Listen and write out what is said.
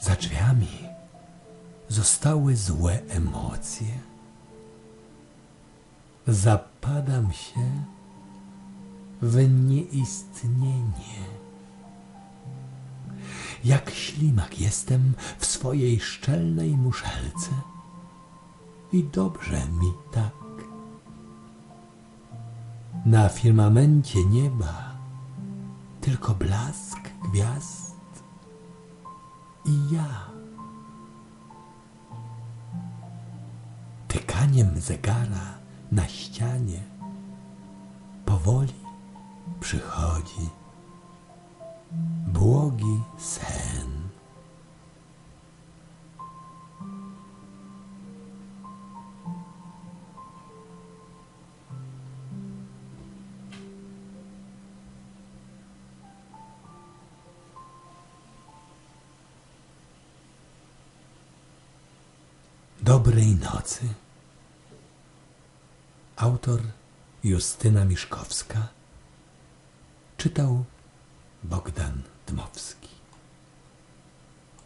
Za drzwiami zostały złe emocje. Zapadam się w nieistnienie. Jak ślimak jestem w swojej szczelnej muszelce i dobrze mi tak. Na firmamencie nieba tylko blask gwiazd i ja. Tykaniem zegara na ścianie powoli przychodzi błogi sen. Dobrej nocy. Autor Justyna Miszkowska czytał Bogdan.